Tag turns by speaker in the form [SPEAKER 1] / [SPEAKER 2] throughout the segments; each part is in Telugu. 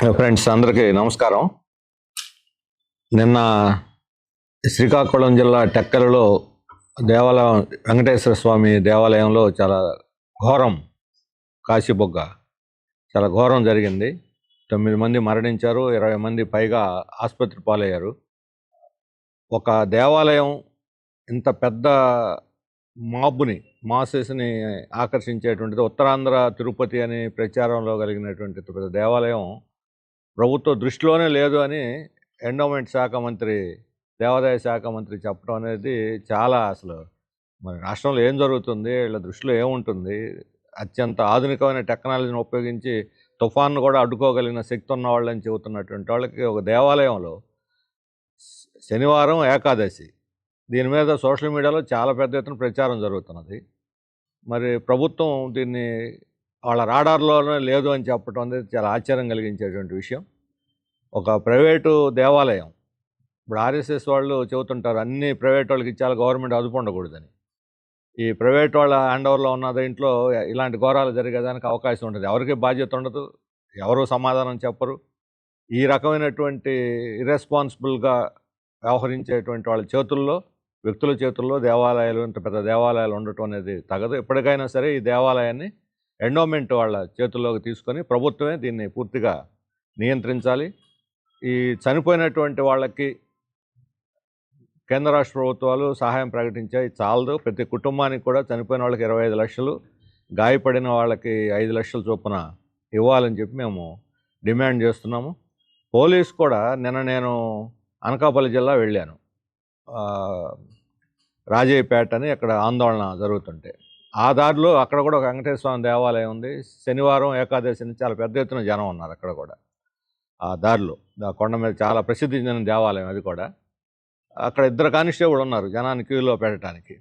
[SPEAKER 1] ఫ్రెండ్స్ అందరికీ నమస్కారం. నిన్న శ్రీకాకుళం జిల్లా టెక్కలలో దేవాలయం వెంకటేశ్వర స్వామి దేవాలయంలో చాలా ఘోరం కాశీబొగ్గ. చాలా ఘోరం జరిగింది. తొమ్మిది మంది మరణించారు ఇరవై మంది పైగా ఆసుపత్రి పాలయ్యారు. ఒక దేవాలయం ఇంత పెద్ద మాబుని మాసెస్ని ఆకర్షించేటువంటిది ఉత్తరాంధ్ర తిరుపతి అని ప్రచారంలో కలిగినటువంటి పెద్ద దేవాలయం ప్రభుత్వ దృష్టిలోనే లేదు అని ఎండోమెంట్ శాఖ మంత్రి దేవాదాయ శాఖ మంత్రి చెప్పడం అనేది చాలా అసలు మరి రాష్ట్రంలో ఏం జరుగుతుంది వీళ్ళ దృష్టిలో ఏముంటుంది అత్యంత ఆధునికమైన టెక్నాలజీని ఉపయోగించి తుఫాన్ను కూడా అడ్డుకోగలిగిన శక్తి ఉన్న వాళ్ళని చెబుతున్నటువంటి వాళ్ళకి ఒక దేవాలయంలో శనివారం ఏకాదశి. దీని మీద సోషల్ మీడియాలో చాలా పెద్ద ఎత్తున ప్రచారం జరుగుతున్నది. మరి ప్రభుత్వం దీన్ని వాళ్ళ రాడార్లోనే లేదు అని చెప్పడం అనేది చాలా ఆశ్చర్యం కలిగించేటువంటి విషయం. ఒక ప్రైవేటు దేవాలయం ఇప్పుడు ఆర్ఎస్ఎస్ వాళ్ళు చెబుతుంటారు అన్ని ప్రైవేట్ వాళ్ళకి ఇచ్చాలి గవర్నమెంట్ అదుపు ఉండకూడదని. ఈ ప్రైవేట్ వాళ్ళ హ్యాండ్ ఓవర్లో ఉన్న దీంట్లో ఇలాంటి ఘోరాలు జరిగేదానికి అవకాశం ఉంటుంది ఎవరికి బాధ్యత ఉండదు ఎవరు సమాధానం చెప్పరు. ఈ రకమైనటువంటి ఇర్రెస్పాన్సిబుల్గా వ్యవహరించేటువంటి వాళ్ళ చేతుల్లో వ్యక్తుల చేతుల్లో దేవాలయాలు ఇంత పెద్ద దేవాలయాలు ఉండటం అనేది తగదు. ఎప్పటికైనా సరే ఈ దేవాలయాన్ని ఎండోమెంట్ వాళ్ళ చేతుల్లోకి తీసుకొని ప్రభుత్వమే దీన్ని పూర్తిగా నియంత్రించాలి. ఈ చనిపోయినటువంటి వాళ్ళకి కేంద్ర రాష్ట్ర ప్రభుత్వాలు సహాయం ప్రకటించాయి చాలదు. ప్రతి కుటుంబానికి కూడా చనిపోయిన వాళ్ళకి ఇరవై ఐదు లక్షలు గాయపడిన వాళ్ళకి ఐదు లక్షల చొప్పున ఇవ్వాలని చెప్పి మేము డిమాండ్ చేస్తున్నాము. పోలీస్ కూడా నిన్న నేను అనకాపల్లి జిల్లా వెళ్ళాను. రాజయ్యపేట అని అక్కడ ఆందోళన జరుగుతుంటే. ఆ దారిలో అక్కడ కూడా ఒక వెంకటేశ్వర స్వామి దేవాలయం ఉంది. శనివారం ఏకాదశి నుంచి చాలా పెద్ద ఎత్తున జనం ఉన్నారు అక్కడ కూడా. ఆ దారిలో ఆ కొండ మీద చాలా ప్రసిద్ధి చెందిన దేవాలయం అది కూడా. అక్కడ ఇద్దరు కానిస్టేబుల్ ఉన్నారు జనాన్ని క్యూలో పెట్టడానికి.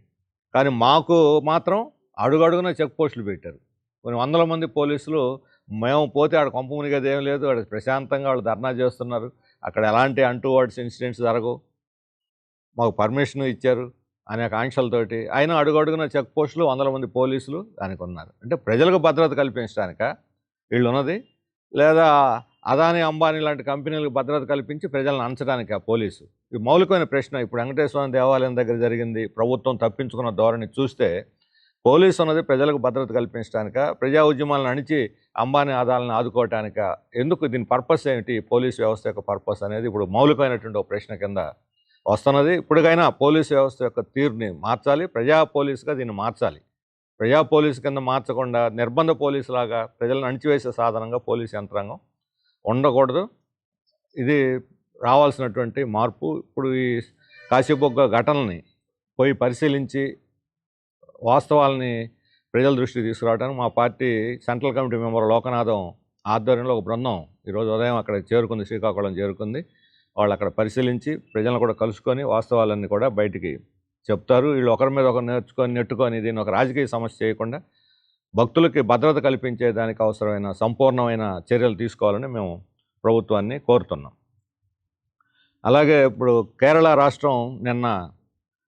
[SPEAKER 1] కానీ మాకు మాత్రం అడుగడుగున చెక్ పోస్టులు పెట్టారు. కొన్ని వందల మంది పోలీసులు మేము పోతే ఆడ కొంప మునిగేది ఏం లేదు ఆడ ప్రశాంతంగా వాళ్ళు ధర్నా చేస్తున్నారు. అక్కడ ఎలాంటి అంటూ వర్డ్స్ ఇన్సిడెంట్స్ జరగవు. మాకు పర్మిషన్ ఇచ్చారు. అనేక ఆంక్షలతోటి ఆయన అడుగడుగున చెక్ పోస్టులు వందల మంది పోలీసులు దానికి ఉన్నారు. అంటే ప్రజలకు భద్రత కల్పించడానిక? వీళ్ళు ఉన్నది లేదా అదాని అంబానీ లాంటి కంపెనీలకు భద్రత కల్పించి ప్రజలను అంచడానికి ఆ పోలీసు? ఇది మౌలికమైన ప్రశ్న ఇప్పుడు వెంకటేశ్వర దేవాలయం దగ్గర జరిగింది ప్రభుత్వం తప్పించుకున్న ధోరణి చూస్తే పోలీసు ఉన్నది ప్రజలకు భద్రత కల్పించడానిక? ప్రజా ఉద్యమాలను అణిచి అంబానీ ఆదాలను ఆదుకోవటానిక? ఎందుకు దీని పర్పస్ ఏమిటి? పోలీస్ వ్యవస్థ యొక్క పర్పస్ అనేది ఇప్పుడు మౌలికమైనటువంటి ఒక ప్రశ్న కింద వస్తున్నది. ఇప్పటికైనా పోలీస్ వ్యవస్థ యొక్క తీరుని మార్చాలి. ప్రజా పోలీసుగా దీన్ని మార్చాలి. ప్రజా పోలీసు కింద మార్చకుండా నిర్బంధ పోలీసు లాగా ప్రజలను అణిచివేసే సాధనంగా పోలీస్ యంత్రాంగం ఉండకూడదు. ఇది రావాల్సినటువంటి మార్పు. ఇప్పుడు ఈ కాశీబొగ్గ ఘటనని పోయి పరిశీలించి వాస్తవాలని ప్రజల దృష్టికి తీసుకురావడానికి మా party central committee member Lokanatham ఆధ్వర్యంలో ఒక బృందం ఈరోజు ఉదయం అక్కడ చేరుకుంది. శ్రీకాకుళం చేరుకుంది. వాళ్ళు అక్కడ పరిశీలించి ప్రజలను కూడా కలుసుకొని వాస్తవాలన్నీ కూడా బయటికి చెప్తారు. వీళ్ళు ఒకరి మీద ఒకరు నేర్చుకొని నెట్టుకొని దీన్ని ఒక రాజకీయ సమస్య చేయకుండా భక్తులకి భద్రత కల్పించే దానికి అవసరమైన సంపూర్ణమైన చర్యలు తీసుకోవాలని మేము ప్రభుత్వాన్ని కోరుతున్నాం. అలాగే ఇప్పుడు కేరళ రాష్ట్రం నిన్న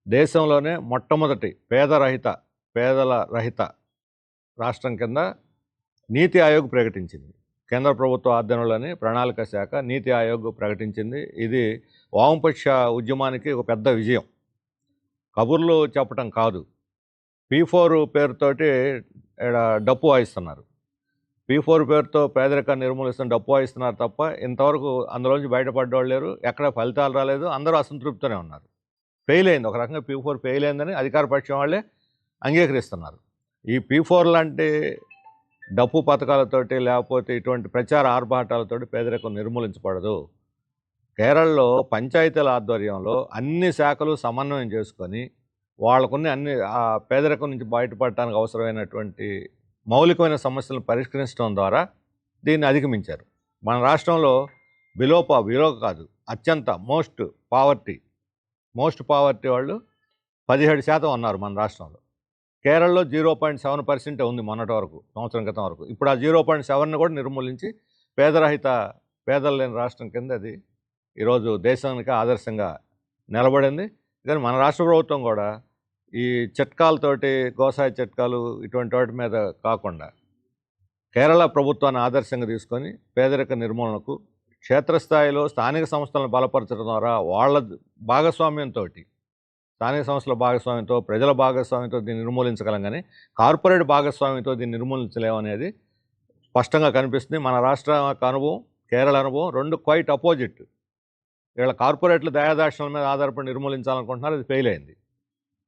[SPEAKER 1] దేశంలోనే మొట్టమొదటి పేదరహిత పేదల రహిత రాష్ట్రం కింద నీతి ఆయోగ్ ప్రకటించింది. కేంద్ర ప్రభుత్వ ఆధ్వర్యంలోని ప్రణాళిక శాఖ నీతి ఆయోగ్ ప్రకటించింది. ఇది వామపక్ష ఉద్యమానికి ఒక పెద్ద విజయం. కబుర్లు చెప్పటం కాదు. పీ ఫోర్ పేరుతోటి డప్పు వాయిస్తున్నారు. పీ ఫోర్ పేరుతో పేదరికాన్ని నిర్మూలిస్తున్న డప్పు వాయిస్తున్నారు తప్ప ఇంతవరకు అందులోంచి బయటపడ్డవాళ్ళు లేరు. ఎక్కడ ఫలితాలు రాలేదు. అందరూ అసంతృప్తితోనే ఉన్నారు. ఫెయిల్ అయింది. ఒక రకంగా పీ ఫోర్ ఫెయిల్ అయిందని అధికార పక్షం వాళ్ళే అంగీకరిస్తున్నారు. ఈ పీ ఫోర్ లాంటి డప్పు పథకాలతోటి లేకపోతే ఇటువంటి ప్రచార ఆర్భాటాలతోటి పేదరికం నిర్మూలించబడదు కేరళలో పంచాయతీల ఆధ్వర్యంలో అన్ని శాఖలు సమన్వయం చేసుకొని వాళ్ళకున్న అన్ని ఆ పేదరికం నుంచి బయటపడటానికి అవసరమైనటువంటి మౌలికమైన సమస్యలను పరిష్కరించడం ద్వారా దీన్ని అధిగమించారు. మన రాష్ట్రంలో విలోప బిలో కాదు అత్యంత మోస్ట్ పావర్టీ మోస్ట్ పావర్టీ వాళ్ళు పదిహేడు శాతం ఉన్నారు మన రాష్ట్రంలో. కేరళలో జీరో పాయింట్ సెవెన్ పర్సెంట్ ఉంది మొన్నటి వరకు సంవత్సరం క్రితం వరకు. ఇప్పుడు ఆ జీరో పాయింట్ సెవెన్ని కూడా నిర్మూలించి పేదరహిత పేదలు లేని రాష్ట్రం కింద అది ఈరోజు దేశానికి ఆదర్శంగా నిలబడింది. కానీ మన రాష్ట్ర ప్రభుత్వం కూడా ఈ చిట్కాలతోటి గోసాయ చిట్కాలు ఇటువంటి వాటి మీద కాకుండా కేరళ ప్రభుత్వాన్ని ఆదర్శంగా తీసుకొని పేదరిక నిర్మూలనకు క్షేత్రస్థాయిలో స్థానిక సంస్థలను బలపరచడం ద్వారా వాళ్ళ భాగస్వామ్యంతో స్థానిక సంస్థల భాగస్వామ్యంతో ప్రజల భాగస్వామ్యంతో దీన్ని నిర్మూలించగలం కానీ కార్పొరేట్ భాగస్వామ్యంతో దీన్ని నిర్మూలించలేము అనేది స్పష్టంగా కనిపిస్తుంది. మన రాష్ట్ర అనుభవం కేరళ అనుభవం రెండు క్వైట్ అపోజిట్. వీళ్ళ కార్పొరేట్లు దయాదాక్షణల మీద ఆధారపడి నిర్మూలించాలనుకుంటున్నారు అది ఫెయిల్ అయింది.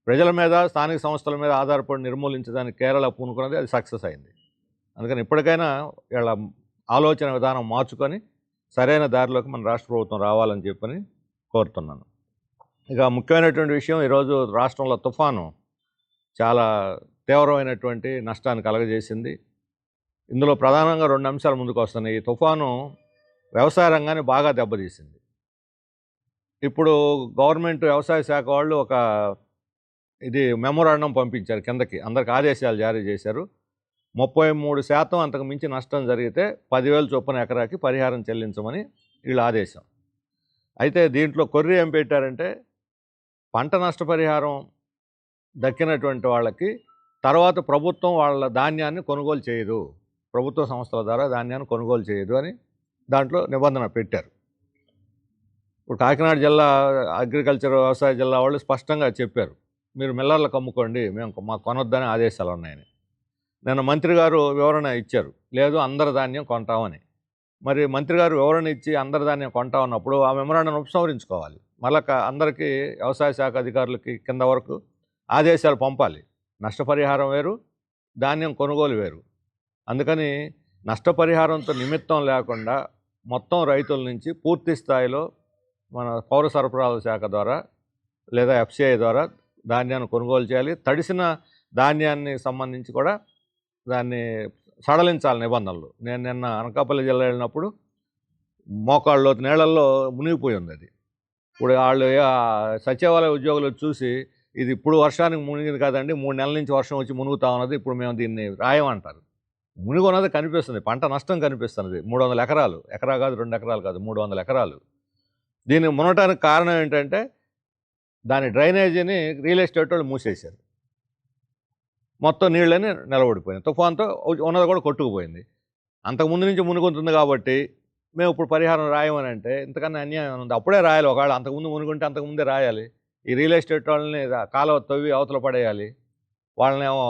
[SPEAKER 1] ప్రజల మీద స్థానిక సంస్థల మీద ఆధారపడి నిర్మూలించడానికి కేరళ పూనుకున్నది అది సక్సెస్ అయింది. అందుకని ఇప్పటికైనా వీళ్ళ ఆలోచన విధానం మార్చుకొని సరైన దారిలోకి మన రాష్ట్ర ప్రభుత్వం రావాలని చెప్పని కోరుతున్నాను. ఇక ముఖ్యమైనటువంటి విషయం ఈరోజు రాష్ట్రంలో తుఫాను చాలా తీవ్రమైనటువంటి నష్టాన్ని కలగజేసింది. ఇందులో ప్రధానంగా రెండు అంశాలు ముందుకు వస్తున్నాయి. ఈ తుఫాను వ్యవసాయ రంగాన్ని బాగా దెబ్బతీసింది. ఇప్పుడు గవర్నమెంట్ వ్యవసాయ శాఖ వాళ్ళు ఒక ఇది మెమోరాండం పంపించారు కిందకి. అందరికి ఆదేశాలు జారీ చేశారు. ముప్పై మూడు శాతం అంతకు మించి నష్టం జరిగితే పదివేలు చొప్పున ఎకరాకి పరిహారం చెల్లించమని వీళ్ళ ఆదేశం. అయితే దీంట్లో కొర్రీ ఏం పెట్టారంటే పంట నష్టపరిహారం దక్కినటువంటి వాళ్ళకి తర్వాత ప్రభుత్వం వాళ్ళ ధాన్యాన్ని కొనుగోలు చేయదు. ప్రభుత్వ సంస్థల ద్వారా ధాన్యాన్ని కొనుగోలు చేయదు అని దాంట్లో నిబంధన పెట్టారు. ఇప్పుడు కాకినాడ జిల్లా అగ్రికల్చర్ వ్యవసాయ జిల్లా వాళ్ళు స్పష్టంగా చెప్పారు. మీరు మిల్లర్లకు అమ్ముకోండి మేము మాకు కొనొద్దని ఆదేశాలు ఉన్నాయని. నిన్న మంత్రి గారు వివరణ ఇచ్చారు. లేదు అందరి ధాన్యం కొంటామని. మరి మంత్రి గారు వివరణ ఇచ్చి అందరి ధాన్యం కొంటామన్నప్పుడు ఆ మెమరాండం ఉపసంహరించుకోవాలి. మళ్ళా అందరికీ వ్యవసాయ శాఖ అధికారులకి కింద వరకు ఆదేశాలు పంపాలి. నష్టపరిహారం వేరు ధాన్యం కొనుగోలు వేరు. అందుకని నష్టపరిహారంతో నిమిత్తం లేకుండా మొత్తం రైతుల నుంచి పూర్తి స్థాయిలో మన పౌర సరఫరాల శాఖ ద్వారా లేదా ఎఫ్సిఐ ద్వారా ధాన్యాన్ని కొనుగోలు చేయాలి. తడిసిన ధాన్యాన్ని సంబంధించి కూడా దాన్ని సడలించాలి నిబంధనలు. నేను నిన్న అనకాపల్లి జిల్లా వెళ్ళినప్పుడు మోకాళ్ళలో నీళ్ళల్లో మునిగిపోయి ఉంది అది. ఇప్పుడు వాళ్ళు సచివాలయ ఉద్యోగులు చూసి ఇది ఇప్పుడు వర్షానికి మునిగింది కాదండి మూడు నెలల నుంచి వర్షం వచ్చి మునుగుతా ఉన్నది ఇప్పుడు మేము దీన్ని రాయమంటారు. మునిగి ఉన్నది కనిపిస్తుంది పంట నష్టం కనిపిస్తున్నది మూడు వందల ఎకరాలు ఎకరా కాదు రెండు ఎకరాలు కాదు మూడు వందల ఎకరాలు. దీన్ని మునటానికి కారణం ఏంటంటే దాని డ్రైనేజీని రియల్ ఎస్టేట్ వాళ్ళు మూసేశారు. మొత్తం నీళ్ళని నిలబడిపోయింది తుఫాన్తో ఉన్నది కూడా కొట్టుకుపోయింది. అంతకుముందు నుంచి మునుగుతుంది కాబట్టి మేము ఇప్పుడు పరిహారం రాయమని అంటే ఇంతకన్నా అన్యాయం ఉంది? అప్పుడే రాయాలి ఒకవేళ అంతకుముందు మునుగుంటే అంతకుముందే రాయాలి. ఈ రియల్ ఎస్టేట్ వాళ్ళని కాలువ తవ్వి అవతల పడేయాలి. వాళ్ళనేమో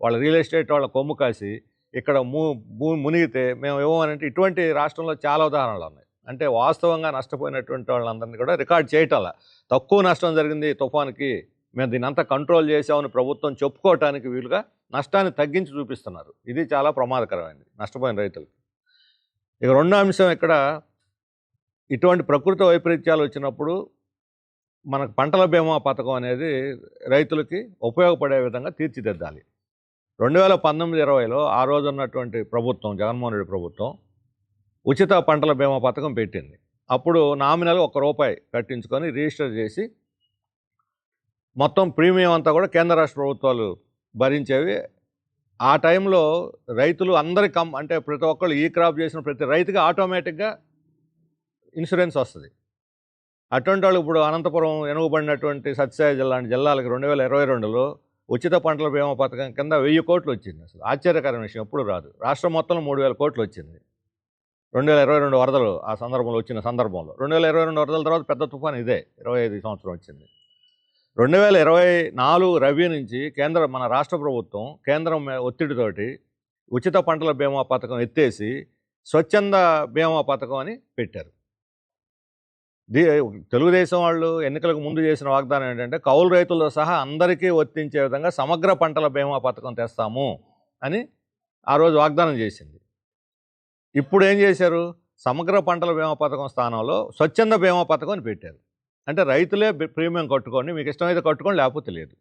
[SPEAKER 1] వాళ్ళ రియల్ ఎస్టేట్ వాళ్ళ కొమ్ము కాసి ఇక్కడ ము భూమి మునిగితే మేము ఇవ్వమనంటే ఇటువంటి రాష్ట్రంలో చాలా ఉదాహరణలు ఉన్నాయి. అంటే వాస్తవంగా నష్టపోయినటువంటి వాళ్ళందరినీ కూడా రికార్డ్ చేయటంలా తక్కువ నష్టం జరిగింది తుఫాన్కి మేము దీని అంతా కంట్రోల్ చేసామని ప్రభుత్వం చెప్పుకోవటానికి వీలుగా నష్టాన్ని తగ్గించి చూపిస్తున్నారు. ఇది చాలా ప్రమాదకరమైనది నష్టపోయిన రైతులకు. ఇక రెండో అంశం ఇక్కడ ఇటువంటి ప్రకృతి వైపరీత్యాలు వచ్చినప్పుడు మనకు పంటల బీమా పథకం అనేది రైతులకి ఉపయోగపడే విధంగా తీర్చిదిద్దాలి. రెండు వేల పంతొమ్మిది ఇరవైలో ఆ రోజు ఉన్నటువంటి ప్రభుత్వం జగన్మోహన్ రెడ్డి ప్రభుత్వం ఉచిత పంటల బీమా పథకం పెట్టింది. అప్పుడు నామినల్ ఒక రూపాయి కట్టించుకొని రిజిస్టర్ చేసి మొత్తం ప్రీమియం అంతా కూడా కేంద్ర రాష్ట్ర ప్రభుత్వాలు భరించేవి ఆ టైంలో రైతులు అందరి కం అంటే ప్రతి ఒక్కళ్ళు ఈ క్రాప్ చేసిన ప్రతి రైతుకి ఆటోమేటిక్గా ఇన్సూరెన్స్ వస్తుంది. అటువంటి వాళ్ళు ఇప్పుడు అనంతపురం ఎనుగుబడినటువంటి సత్యసాయి జిల్లా లాంటి జిల్లాలకు రెండు వేల ఇరవై రెండులో ఉచిత పంటల బీమా పథకం కింద వెయ్యి కోట్లు వచ్చింది అసలు. ఆశ్చర్యకరమైన విషయం ఎప్పుడు రాదు. రాష్ట్రం మొత్తంలో మూడు వేల కోట్లు వచ్చింది. రెండు వేల ఇరవై రెండు వరదలు ఆ సందర్భంలో వచ్చిన సందర్భంలో. రెండు వేల ఇరవై రెండు వరదల తర్వాత పెద్ద తుఫాన్ ఇదే. ఇరవై ఐదు సంవత్సరం వచ్చింది. రెండు వేల ఇరవై నాలుగు రవి నుంచి కేంద్ర మన రాష్ట్ర ప్రభుత్వం కేంద్రం ఒత్తిడితోటి ఉచిత పంటల బీమా పథకం ఎత్తేసి స్వచ్ఛంద బీమా పథకం అని పెట్టారు. దీ తెలుగుదేశం వాళ్ళు ఎన్నికలకు ముందు చేసిన వాగ్దానం ఏంటంటే కౌలు రైతులతో సహా అందరికీ వర్తించే విధంగా సమగ్ర పంటల బీమా పథకం తెస్తాము అని ఆ రోజు వాగ్దానం చేసింది. ఇప్పుడు ఏం చేశారు? సమగ్ర పంటల బీమా పథకం స్థానంలో స్వచ్ఛంద బీమా పథకం అని పెట్టారు. అంటే రైతులే ప్రీమియం కట్టుకోండి మీకు ఇష్టమైతే కట్టుకోండి లేకపోతే లేదు.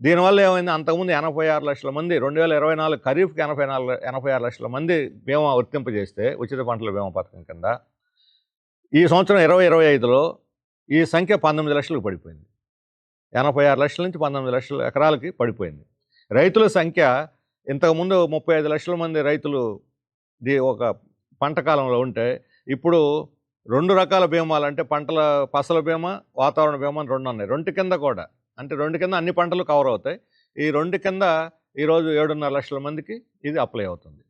[SPEAKER 1] దీనివల్ల ఏమైంది? అంతకుముందు ఎనభై ఆరు లక్షల మంది రెండు వేల ఇరవై నాలుగు ఖరీఫ్కి ఎనభై నాలుగు ఎనభై ఆరు లక్షల మంది బీమా వర్తింపజేస్తే ఉచిత పంటల బీమా పథకం కింద ఈ సంవత్సరం ఇరవై ఇరవై ఐదులో ఈ సంఖ్య పంతొమ్మిది లక్షలకు పడిపోయింది. ఎనభై ఆరు లక్షల నుంచి పంతొమ్మిది లక్షల ఎకరాలకి పడిపోయింది. రైతుల సంఖ్య ఇంతకుముందు ముప్పై ఐదు లక్షల మంది రైతులు ఒక పంట కాలంలో ఉంటే ఇప్పుడు రెండు రకాల బీమాలు అంటే పంటల పసల బీమా వాతావరణ బీమా అని రెండు ఉన్నాయి. రెండు కింద కూడా. అంటే రెండు కింద అన్ని పంటలు కవర్ అవుతాయి. ఈ రెండు కింద ఈరోజు ఏడున్నర లక్షల మందికి ఇది అప్లై అవుతుంది.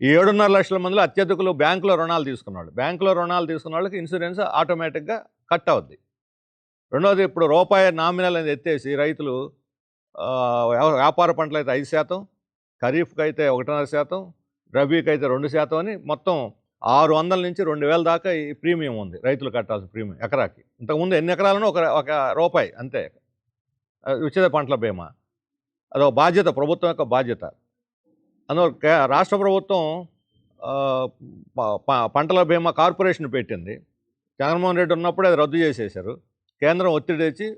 [SPEAKER 1] ఈ ఏడున్నర లక్షల మందిలో అత్యధికులు బ్యాంకులో రుణాలు తీసుకున్నాడు బ్యాంకులో రుణాలు తీసుకున్న వాళ్ళకి ఇన్సూరెన్స్ ఆటోమేటిక్గా కట్ అవుద్ది. రెండవది ఇప్పుడు రూపాయి నామినల్ అనేది ఎత్తేసి రైతులు వ్యాపార పంటలు అయితే ఐదు శాతం ఖరీఫ్కి అయితే ఒకటిన్నర శాతం రబీకి అయితే రెండు శాతం అని మొత్తం ఆరు వందల నుంచి రెండు వేల దాకా ఈ ప్రీమియం ఉంది. రైతులు కట్టాల్సిన ప్రీమియం ఎకరాకి. ఇంతకుముందు ఎన్ని ఎకరాలను ఒక ఒక రూపాయి అంతే. ఉచిత పంటల బీమా. అదొక బాధ్యత ప్రభుత్వం యొక్క బాధ్యత. అందువల్ల రాష్ట్ర ప్రభుత్వం పంటల బీమా కార్పొరేషన్ పెట్టింది. జగన్మోహన్ రెడ్డి ఉన్నప్పుడు అది రద్దు చేసేశారు. కేంద్రం ఒత్తిడి తెచ్చి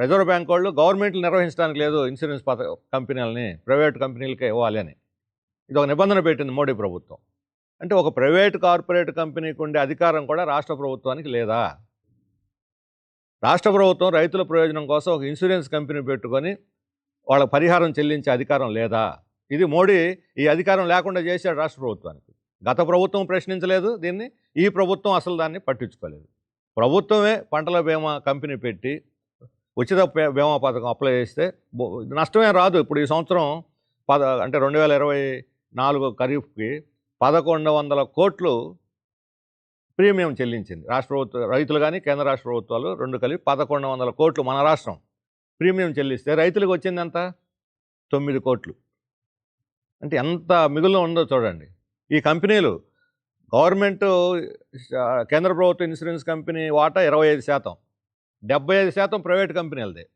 [SPEAKER 1] రిజర్వ్ బ్యాంక్ వాళ్ళు గవర్నమెంట్లు నిర్వహించడానికి లేదు ఇన్సూరెన్స్ పథ కంపెనీలని ప్రైవేట్ కంపెనీలకే ఇవ్వాలి అని. ఇది ఒక నిబంధన పెట్టింది మోడీ ప్రభుత్వం. అంటే ఒక ప్రైవేట్ కార్పొరేట్ కంపెనీకి ఉండే అధికారం కూడా రాష్ట్ర ప్రభుత్వానికి లేదా? రాష్ట్ర ప్రభుత్వం రైతుల ప్రయోజనం కోసం ఒక ఇన్సూరెన్స్ కంపెనీ పెట్టుకొని వాళ్ళ పరిహారం చెల్లించే అధికారం లేదా? ఇది మోడీ ఈ అధికారం లేకుండా చేశాడు రాష్ట్ర ప్రభుత్వానికి. గత ప్రభుత్వం ప్రశ్నించలేదు దీన్ని ఈ ప్రభుత్వం అసలు దాన్ని పట్టించుకోలేదు. ప్రభుత్వమే పంటల బీమా కంపెనీ పెట్టి ఉచిత బీమా పథకం అప్లై చేస్తే బో- నష్టమే రాదు. ఇప్పుడు ఈ సంవత్సరం పద అంటే రెండు వేల ఇరవై నాలుగు ఖరీఫ్కి పదకొండు వందల కోట్లు ప్రీమియం చెల్లించింది. రాష్ట్ర ప్రభుత్వ రైతులు కానీ కేంద్ర రాష్ట్ర ప్రభుత్వాలు రెండు కలిపి పదకొండు వందల కోట్లు మన రాష్ట్రం ప్రీమియం చెల్లిస్తే రైతులకు వచ్చింది ఎంత? తొమ్మిది కోట్లు. అంటే ఎంత మిగులు ఉందో చూడండి. ఈ కంపెనీలు గవర్నమెంట్ కేంద్ర ప్రభుత్వ ఇన్సూరెన్స్ కంపెనీ వాటా ఇరవై ఐదు శాతం. డెబ్బై ఐదు శాతం ప్రైవేట్ కంపెనీలదే.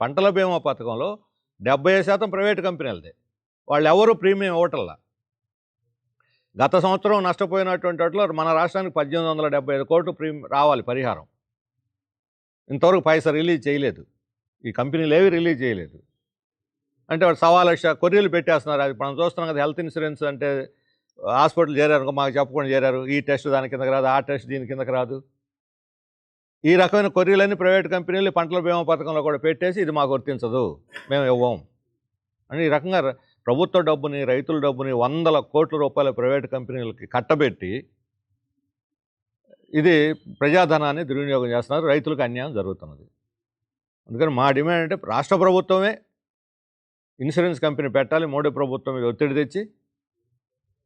[SPEAKER 1] పంటల బీమా పథకంలో డెబ్బై ఐదు శాతం ప్రైవేట్ కంపెనీలదే. వాళ్ళు ఎవరు ప్రీమియం ఇవ్వటల్లా. గత సంవత్సరం నష్టపోయినటువంటి వాటిలో మన రాష్ట్రానికి పద్దెనిమిది వందల డెబ్బై ఐదు కోట్లు ప్రీమియం రావాలి పరిహారం. ఇంతవరకు పైసా రిలీజ్ చేయలేదు. ఈ కంపెనీలు ఏవి రిలీజ్ చేయలేదు. అంటే వాడు సవా లక్ష కొర్రీలు పెట్టేస్తున్నారు. అది మనం చూస్తున్నాం కదా హెల్త్ ఇన్సూరెన్స్ అంటే హాస్పిటల్ చేరారు మాకు చెప్పకుండా చేరారు. ఈ టెస్ట్ దాని కిందకి రాదు ఆ టెస్ట్ దీని కిందకి రాదు. ఈ రకమైన కొర్రీలన్నీ ప్రైవేట్ కంపెనీలు పంటల బీమా పథకంలో కూడా పెట్టేసి ఇది మాకు వర్తించదు. మేము ఇవ్వం. అని ఈ రకంగా ప్రభుత్వ డబ్బుని రైతుల డబ్బుని వందల కోట్ల రూపాయల ప్రైవేట్ కంపెనీలకి కట్టబెట్టి ఇది ప్రజాధనాన్ని దుర్వినియోగం చేస్తున్నారు రైతులకు అన్యాయం జరుగుతున్నది. అందుకని మా డిమాండ్ అంటే రాష్ట్ర ప్రభుత్వమే ఇన్సూరెన్స్ కంపెనీ పెట్టాలి మోడీ ప్రభుత్వం మీద ఒత్తిడి తెచ్చి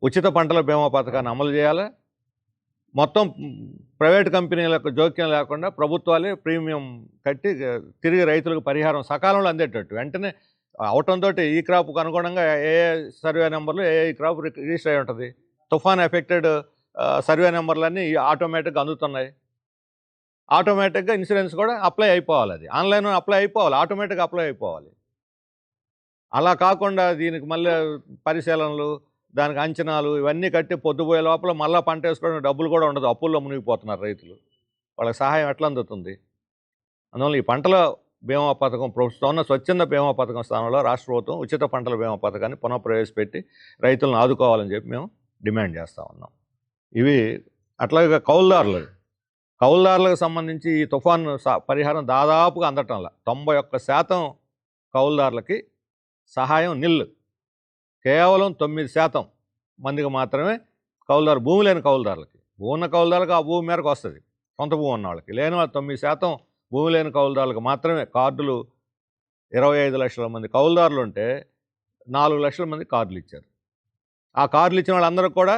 [SPEAKER 1] ఉచిత పంటల బీమా పథకాన్ని అమలు చేయాలి. మొత్తం ప్రైవేట్ కంపెనీలకు జోక్యం లేకుండా ప్రభుత్వాలే ప్రీమియం కట్టి తిరిగి రైతులకు పరిహారం సకాలంలో అందేటట్టు. వెంటనే అవటంతో ఈ క్రాప్కు అనుగుణంగా ఏ సర్వే నెంబర్లు ఏ క్రాప్ రిజిస్టర్ అయి ఉంటుంది. తుఫాన్ ఎఫెక్టెడ్ సర్వే నెంబర్లన్నీ ఆటోమేటిక్గా అందుతున్నాయి. ఆటోమేటిక్గా ఇన్సూరెన్స్ కూడా అప్లై అయిపోవాలి అది. ఆన్లైన్ అప్లై అయిపోవాలి ఆటోమేటిక్గా అప్లై అయిపోవాలి. అలా కాకుండా దీనికి మళ్ళీ పరిశీలనలు దానికి అంచనాలు ఇవన్నీ కట్టి పొద్దుపోయే లోపల మళ్ళీ పంట వేసుకోవడానికి డబ్బులు కూడా ఉండదు. అప్పుల్లో మునిగిపోతున్నారు రైతులు. వాళ్ళకి సహాయం ఎట్లా అందుతుంది? అందువల్ల ఈ పంటలో బీమా పథకం ప్రభుత్వం ఉన్న స్వచ్ఛంద బీమా పథకం స్థానంలో రాష్ట్ర ప్రభుత్వం ఉచిత పంటల బీమా పథకాన్ని పునః ప్రవేశపెట్టి రైతులను ఆదుకోవాలని చెప్పి మేము డిమాండ్ చేస్తూ ఉన్నాం. ఇవి అట్లాగే కౌలుదారులు. కౌలుదారులకు సంబంధించి ఈ తుఫాను స- పరిహారం దాదాపుగా అందటంలా. తొంభై ఒక్క శాతం కౌలుదారులకి సహాయం నిల్లు. కేవలం తొమ్మిది శాతం మందికి మాత్రమే కౌలుదారు భూమి లేని కౌలుదారులకి. భూమి ఉన్న కౌలుదారులకు ఆ భూమి మేరకు వస్తుంది. సొంత భూమి ఉన్న వాళ్ళకి లేని వాళ్ళు తొమ్మిది శాతం భూమి లేని కౌలుదారులకు మాత్రమే కార్డులు ఇరవై ఐదు లక్షల మంది కౌలుదారులు ఉంటే నాలుగు లక్షల మంది కార్డులు ఇచ్చారు. ఆ కార్డులు ఇచ్చిన వాళ్ళందరికీ కూడా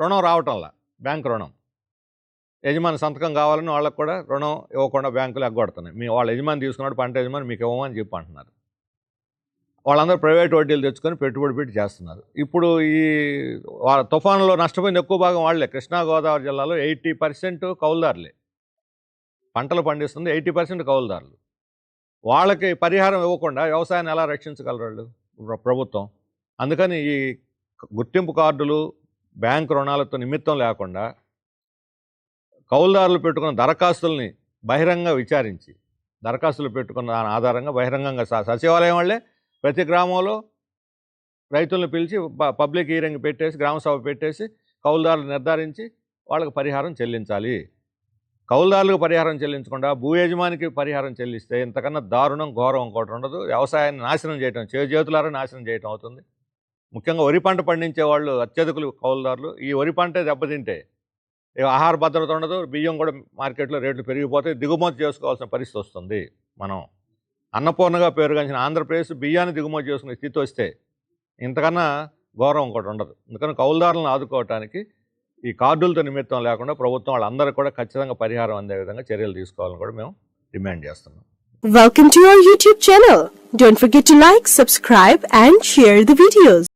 [SPEAKER 1] రుణం రావటంలా బ్యాంక్ రుణం. యజమాని సంతకం కావాలని వాళ్ళకి కూడా రుణం ఇవ్వకుండా బ్యాంకులు ఎగ్గొడుతున్నాయి మీ వాళ్ళ యజమాని తీసుకున్నాడు పంట యజమాని మీకు ఇవ్వమని చెప్పి అంటున్నారు. వాళ్ళందరూ ప్రైవేట్ వడ్డీలు తెచ్చుకొని పెట్టుబడి పెట్టి చేస్తున్నారు. ఇప్పుడు ఈ తుఫాన్లో నష్టపోయిన ఎక్కువ భాగం వాళ్ళే. కృష్ణా గోదావరి జిల్లాలో ఎయిటీ పర్సెంట్ కౌలుదారులే. పంటలు పండిస్తుంది ఎయిటీ పర్సెంట్ కౌలుదారులు. వాళ్ళకి పరిహారం ఇవ్వకుండా వ్యవసాయాన్ని ఎలా రక్షించగలరు వాళ్ళు ప్రభుత్వం. అందుకని ఈ గుర్తింపు కార్డులు బ్యాంక్ రుణాలతో నిమిత్తం లేకుండా కౌలుదారులు పెట్టుకున్న దరఖాస్తుల్ని బహిరంగ విచారించి దరఖాస్తులు పెట్టుకున్న దాని ఆధారంగా బహిరంగంగా సచివాలయం వాళ్ళే ప్రతి గ్రామంలో రైతులను పిలిచి పబ్లిక్ హీరింగ్ పెట్టేసి గ్రామ సభ పెట్టేసి కౌలుదారులు నిర్ధారించి వాళ్ళకి పరిహారం చెల్లించాలి. కౌలుదారులకు పరిహారం చెల్లించకుండా భూ యజమానికి పరిహారం చెల్లిస్తే ఇంతకన్నా దారుణం ఘోరం ఇంకోటి ఉండదు. వ్యవసాయాన్ని నాశనం చేయటం చేతులారా నాశనం చేయటం అవుతుంది. ముఖ్యంగా వరి పంట పండించే వాళ్ళు అత్యధికులు కౌలుదారులు. ఈ వరి పంటే దెబ్బతింటే ఆహార భద్రత ఉండదు బియ్యం కూడా మార్కెట్లో రేట్లు పెరిగిపోతే దిగుమతి చేసుకోవాల్సిన పరిస్థితి వస్తుంది మనం. అన్నపూర్ణగా పేరుగాంచిన ఆంధ్రప్రదేశ్ బియ్యాన్ని దిగుమతి చేసుకునే స్థితి వస్తే ఇంతకన్నా గౌరవం ఒకటి ఉండదు. అందుకని కౌలుదారులను ఆదుకోవటానికి ఈ కార్డులతో నిమిత్తం లేకుండా ప్రభుత్వం వాళ్ళందరూ కూడా ఖచ్చితంగా పరిహారం అందే విధంగా చర్యలు తీసుకోవాలని కూడా మేము డిమాండ్ చేస్తున్నాం
[SPEAKER 2] welcome to your YouTube channel don't forget to like subscribe and share the videos